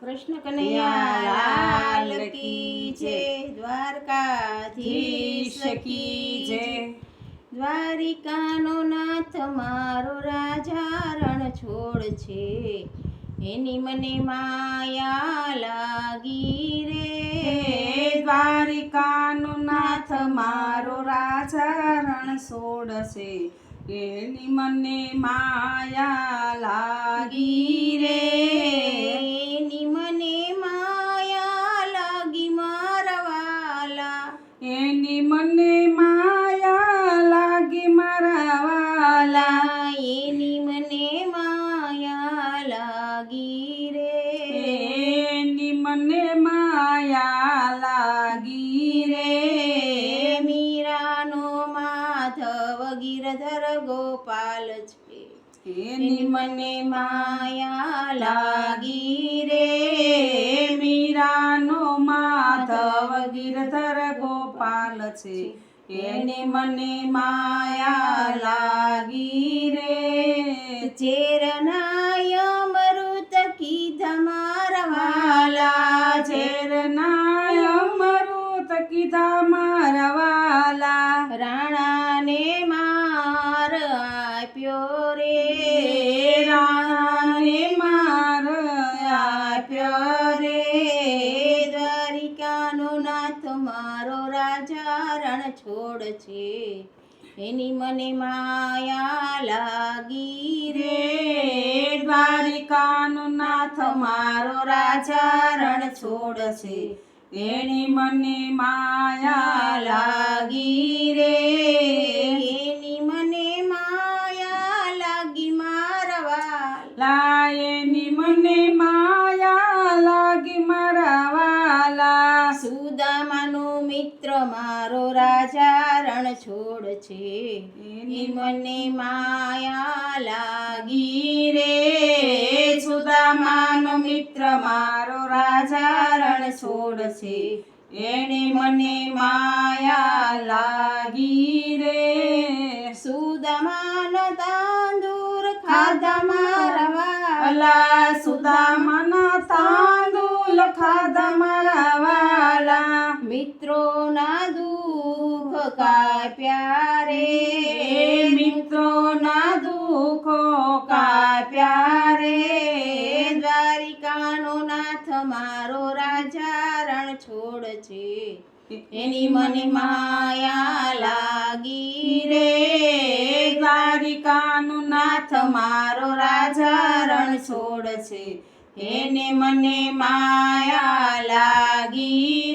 કૃષ્ણ કનૈયા લાલ કી છે દ્વારકાધીશ કી છે દ્વારિકાનો નાથ મારો રાજા રણ છોડ છે. એની મને માયા લાગી રે. દ્વારિકાનો નાથ મારો રાજા રણ સોડશે એની મને માયા લાગી રે. એની મને માયા લાગી મારા વાલા. એની મને માયા લાગી રે. એની મને માયા લાગી રે. મીરાનો માધવ ગિરધર ગોપાલ છે. એની મને માયા લાગી રે. ગિરધર ગોપાલ છે. એને મને માયા લાગી રે. ચેરનાય મરુત કીધા મારવાલા ચેરના અમૃત કીધા મારા વાલા રાજા રણ છોડ છે એની મને માયા લાગી રે. દ્વારિકાનો નાથ મારો રાજા રણ છોડશે. એની મને માયા લાગી રે. એની મને માયા લાગી મારવા. લાયની સુદામાનો મિત્ર, મારો રાજા રણ છોડ છે. એની મને માયા લાગી રે. સુદામાનો મિત્ર, મારો રાજા રણ છોડશે એને મને માયા લાગી રે. સુદામાનો તાંદૂર ખાધા મારા વાલા. સુદામાના દુઃખ પ્યારે? રે મિત્રોના દુઃખો કાપ્યા પ્યારે? દ્વારિકાનો નાથ મારો રાજા રણ છોડ છે. એની મને માયા લાગી રે. દ્વારિકાનો નાથ મારો રાજા રણ છોડ છે. એને મને માયા લાગી